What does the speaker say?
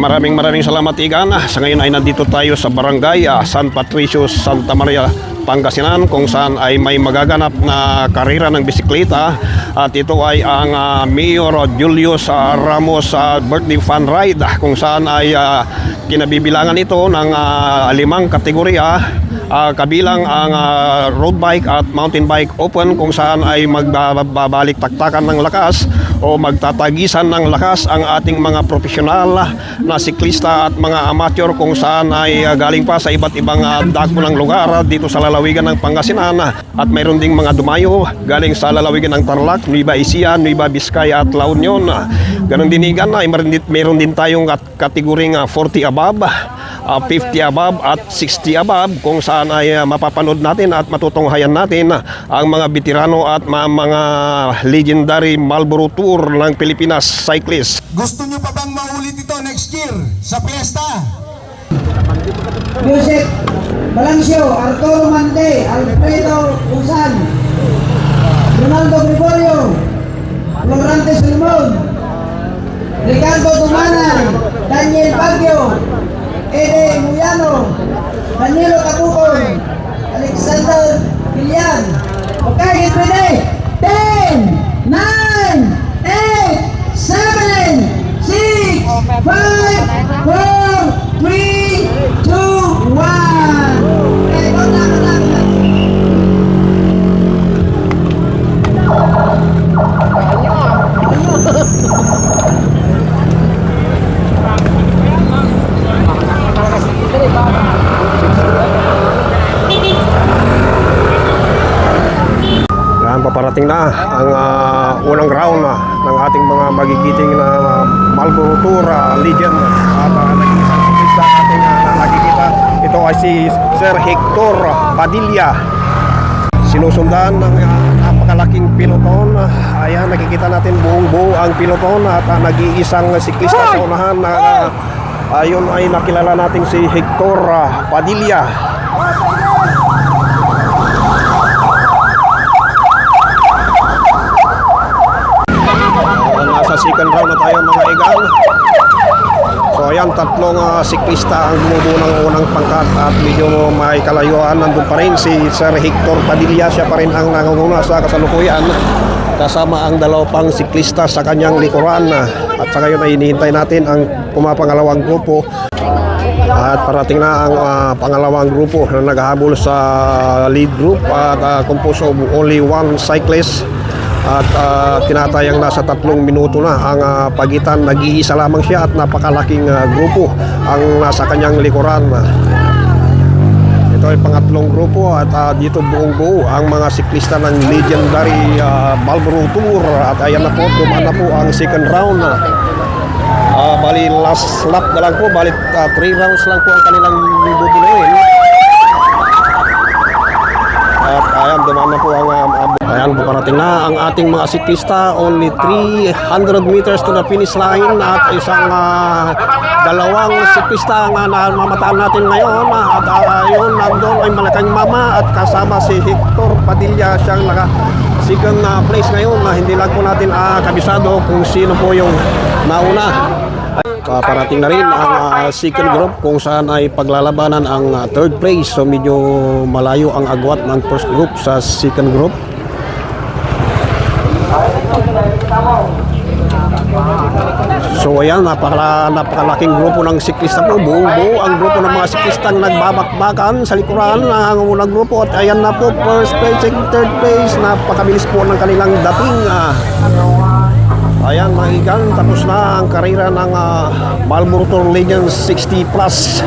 Maraming maraming salamat Igan. Sa ngayon ay nandito tayo sa barangay ah, San Patricio, Santa Maria, Pangasinan kung saan ay may magaganap na karera ng bisikleta at ito ay ang ah, Mayor Julius ah, Ramos ah, birthday fun ride kung saan ay ah, kinabibilangan ito ng ah, limang kategorya Ah, kabilang ang ah, road bike at mountain bike open kung saan ay magbabalik taktakan ng lakas o magtatagisan ng lakas ang ating mga profesional na siklista at mga amateur kung saan ay ah, galing pa sa iba't ibang ah, dako ng lugar dito sa lalawigan ng Pangasinan at mayroon ding mga dumayo galing sa lalawigan ng Tarlac, Nueva Ecija, Nueva Vizcaya at La Union. Ganon din igan ay meron din, tayong kat- kategoring ah, 40 above uh, 50 above at 60 above kung saan ay uh, mapapanood natin at matutunghayan natin uh, ang mga veterano at mga legendary Marlboro Tour ng Pilipinas cyclist. Gusto nyo pa bang maulit ito next year sa piyesta? Joseph Balancio, Arturo Mante, Alfredo Usan, Ronaldo Gregorio, Florante Salmon, Ricardo Tumanan, Daniel Baggio, Ede Muyano, Danilo Capucon, Alexander Villan. Okay, get ready! Paparating na ang ah, unang round na ng ating mga magigiting na uh, Marlboro Tour ah, Legend at uh, naging isang siklista ating ah, na nakikita. Ito ay si Sir Hector Padilla. Sinusundan ng ah, napakalaking piloton. Ayan, nakikita natin buong buo ang piloton at ah, nag-iisang siklista sa unahan na ah, ayun ay nakilala natin si Hector ah, Padilla. Uh, nasa second round na tayo mga igan. So ayan, tatlong ah, siklista ang bumubuo ng unang pangkat at medyo may kalayuan. Nandun pa rin si Sir Hector Padilla. Siya pa rin ang nangunguna sa kasalukuyan. Kasama ang dalaw pang siklista sa kanyang likuran. At sa ngayon ay hinihintay natin ang pumapangalawang grupo. At parating na ang ah, pangalawang grupo na naghahabol sa lead group at uh, composed of only one cyclist at ah, tinatayang nasa tatlong minuto na ang ah, pagitan. Nag-iisa lamang siya at napakalaking ah, grupo ang nasa kanyang likuran. Ito ay pangatlong grupo at ah, dito buong buo ang mga siklista ng legendary uh, Marlboro Tour. At ayan na po, dumaan na po ang second round. Ah, bali last lap na lang po, bali 3 rounds lang po ang kanilang bubunuin. At ayan, dumaan na po ang um, um, ayan, parating na ang ating mga siklista. Only 300 meters to the finish line at isang ah, dalawang siklista ang uh, namamataan natin ngayon. At uh, yun, nandun ay malaking mama at kasama si Hector Padilla siyang naka second uh, place ngayon na hindi lang po natin ah, kabisado kung sino po yung nauna. Uh, parating na rin ang ah, second group kung saan ay paglalabanan ang ah, third place. So medyo malayo ang agwat ng first group sa second group. So ayan, napaka, napakalaking grupo ng siklista po. Buong buo ang grupo ng mga siklistang nagbabakbakan sa likuran ng unang grupo. At ayan na po, first place, second, third place. Napakabilis po ng kanilang dating. ah. Ayan mga tapos na ang karera ng uh, Marlboro Tour Legends 60 Plus.